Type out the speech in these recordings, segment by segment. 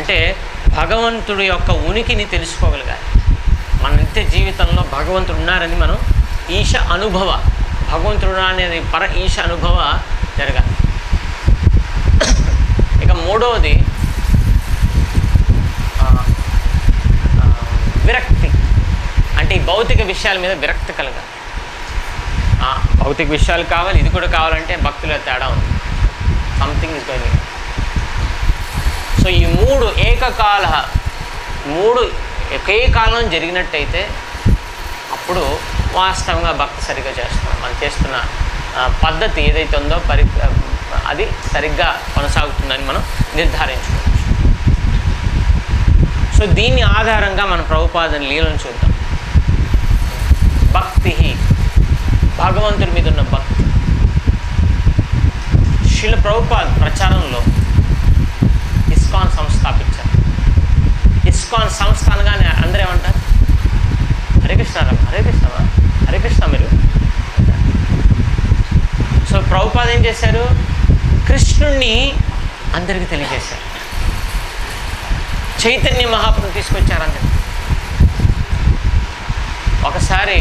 అంటే భగవంతుడి యొక్క ఉనికిని తెలుసుకోగలగాలి. మన నిత్య జీవితంలో భగవంతుడు ఉన్నారని మనం ఈశ అనుభవ భగవంతుడు అనేది పర ఈశ అనుభవ జరగాలి. ఇక మూడవది విరక్తి. అంటే ఈ భౌతిక విషయాల మీద విరక్తి కలగాలి. భౌతిక విషయాలు కావాలి ఇది కూడా కావాలంటే భక్తుల తేడా ఉంది సంథింగ్ ఇస్ గోయింగ్ సో ఈ మూడు ఏకకాల మూడు ఒకే కాలం జరిగినట్టయితే అప్పుడు వాస్తవంగా భక్తి సరిగ్గా చేస్తున్నాం. మనం చేస్తున్న పద్ధతి ఏదైతే ఉందో పరి అది సరిగ్గా కొనసాగుతుందని మనం నిర్ధారించుకోవచ్చు. సో దీని ఆధారంగా మన ప్రభుపాదన లీలను చూద్దాం. భక్తి భగవంతుడి మీద ఉన్న భక్తి. శిల ప్రభుపాద ప్రచారంలో ఇస్కాన్ సంస్థాపించారు ఇస్కాన్ సంస్థ అనగానే అందరూ ఏమంటారు? హరే కృష్ణ హరే కృష్ణమా హరే కృష్ణ మీరు. సో ప్రభుపాద్ ఏం చేశారు? కృష్ణుణ్ణి అందరికీ తెలియజేశారు. చైతన్య మహాప్రభు తీసుకొచ్చారు అందరు ఒకసారి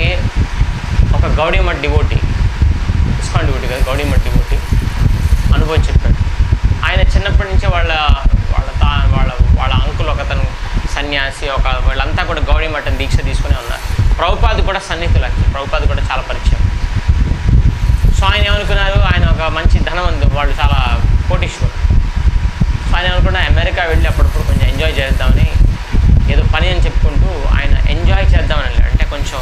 ఒక గౌడీమఠ్ డివోటి ఇస్కాన్ డివోటీ కదా గౌడీమఠ్ డివోటీ అనుభవం చెప్పాడు ఆయన చిన్నప్పటి నుంచే వాళ్ళ వాళ్ళ తా వాళ్ళ వాళ్ళ అంకుల్ ఒక అతను సన్యాసి ఒక వాళ్ళంతా కూడా గౌడీ మఠం దీక్ష తీసుకునే ఉన్నారు. ప్రభుపాది కూడా సన్నిహితులు యాక్చువల్లీ కూడా చాలా పరిచయం. సో ఆయన ఏమనుకున్నారు? ఆయన ఒక మంచి ధనవంతు వాళ్ళు చాలా కోటీశ్వరుడు. సో ఆయన అనుకున్న అమెరికా వెళ్ళి అప్పుడప్పుడు కొంచెం ఎంజాయ్ చేద్దామని ఏదో పని అని చెప్పుకుంటూ ఆయన ఎంజాయ్ చేద్దామని వెళ్ళాడు. అంటే కొంచెం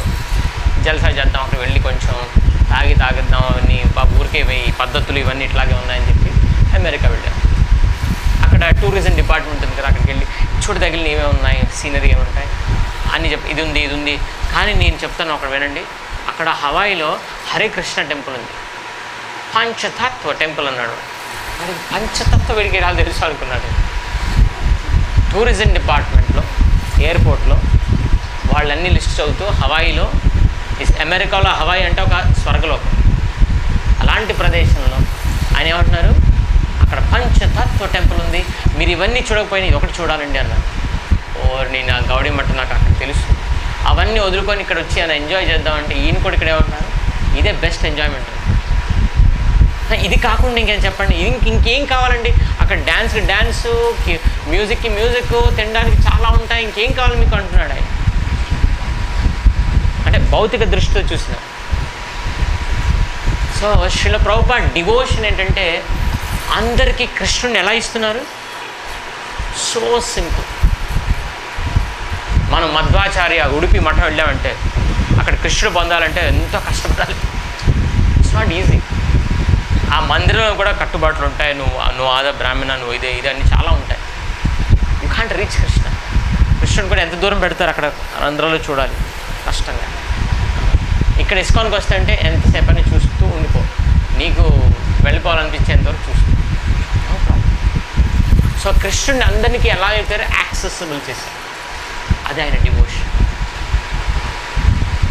జల్సా చేద్దాం అక్కడ వెళ్ళి కొంచెం తాగి తాగిద్దాం అవన్నీ ఊరికే ఈ పద్ధతులు ఇవన్నీ ఇట్లాగే ఉన్నాయని చెప్పి అమెరికా వెళ్ళారు అక్కడ టూరిజం డిపార్ట్మెంట్ ఉంది కదా అక్కడికి వెళ్ళి చూడదగిలిన ఏమేమి ఉన్నాయి? సీనరీ ఏముంటాయి అని చెప్పి ఇది ఉంది ఇది ఉంది. కానీ నేను చెప్తాను అక్కడ వినండి. అక్కడ హవాయిలో హరే కృష్ణ టెంపుల్ ఉంది. పంచతత్వ టెంపుల్ అన్నాడు. మరి పంచతత్వ వీడికి ఎలా తెలుసు అనుకున్నాడు? టూరిజం డిపార్ట్మెంట్లో ఎయిర్పోర్ట్లో వాళ్ళన్నీ లిస్ట్ చదువుతూ హవాయిలో ఇస్ అమెరికాలో హవాయి అంటే ఒక స్వర్గలోకం. అలాంటి ప్రదేశంలో ఆయన ఏమంటున్నారు? పంచతత్వ టెంపుల్ ఉంది. మీరు ఇవన్నీ చూడకపోయినా ఒకటి చూడాలండి అన్న ఓ నేను ఆ గౌడీ మట్ట నాకు అక్కడ తెలుసు. అవన్నీ వదులుకొని ఇక్కడ వచ్చి ఆయన ఎంజాయ్ చేద్దామంటే ఈయన కూడా ఇక్కడ ఏమంటున్నారు ఇదే బెస్ట్ ఎంజాయ్మెంట్ ఇది కాకుండా ఇంకేం చెప్పండి? ఇంక ఇంకేం కావాలండి? అక్కడ డ్యాన్స్కి డ్యాన్సు మ్యూజిక్కి మ్యూజిక్ తినడానికి చాలా ఉంటాయి. ఇంకేం కావాలి మీకు అంటున్నాడు ఆయన. అంటే భౌతిక దృష్టితో చూసిన. సో శిల ప్రభుపా డివోషన్ ఏంటంటే అందరికీ కృష్ణుని ఎలా ఇస్తున్నారు? So simple. మనం మధ్వాచార్య ఉడిపి మఠం వెళ్ళామంటే అక్కడ కృష్ణుడు పొందాలంటే ఎంతో కష్టపడాలి? ఇట్స్ నాట్ ఈజీ ఆ మందిరంలో కూడా కట్టుబాట్లు ఉంటాయి. నువ్వు నువ్వు ఆద బ్రాహ్మణ నువ్వు ఇదే ఇది అన్నీ చాలా ఉంటాయి. You can't reach Krishna. కృష్ణుడు కూడా ఎంత దూరం పెడతారు అక్కడ? ఆంధ్రలో చూడాలి. కష్టంగా. ఇక్కడ ఇస్కాన్కి వస్తే అంటే ఎంతసేపని చూస్తూ ఉండిపో. నీకు వెళ్ళిపోవాలనిపించేంతవరకు చూస్తూ. కృష్ణుని కృష్ణుడిని అందరికీ ఎలా అయితే యాక్సెసిబుల్ చేశారు. అది ఆయన devotion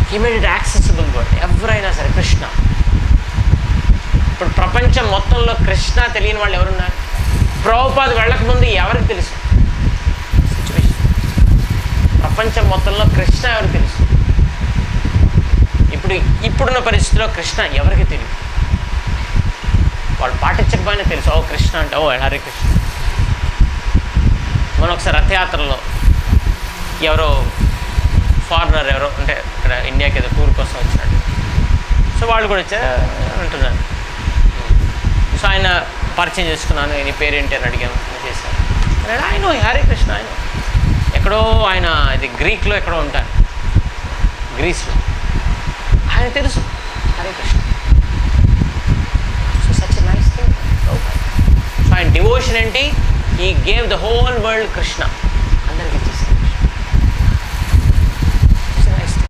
he made it accessible world ఎవరైనా సరే కృష్ణ. ఇప్పుడు ప్రపంచం మొత్తంలో కృష్ణ తెలియని వాళ్ళు ఎవరున్నారు? ప్రభుపాద వెళ్ళకముందు ఎవరికి తెలుసు? సిచ్యువేషన్ ప్రపంచం మొత్తంలో కృష్ణ ఎవరికి తెలుసు? ఇప్పుడు ఇప్పుడున్న పరిస్థితిలో కృష్ణ ఎవరికి తెలియదు? వాళ్ళు పాటించకపోయినా తెలుసు ఓ కృష్ణ అంటే ఓ హరే కృష్ణ. మనం ఒకసారి రథయాత్రలో ఎవరో ఫారినర్ ఎవరో అంటే ఇక్కడ ఇండియాకి ఏదో టూర్ కోసం వచ్చినట్టు సో వాళ్ళు కూడా వచ్చారు అంటున్నారు. సో ఆయన పరిచయం చేసుకున్నాను నీ పేరేంటి? అని అడిగాను చేశాను. ఆయన హరే కృష్ణ ఆయన ఎక్కడో ఆయన ఇది గ్రీక్లో ఎక్కడో ఉంటారు. గ్రీస్లో ఆయన తెలుసు Hare Krishna so such nice thing so ఆయన డివోషన్ ఏంటి? He gave the whole world Krishna.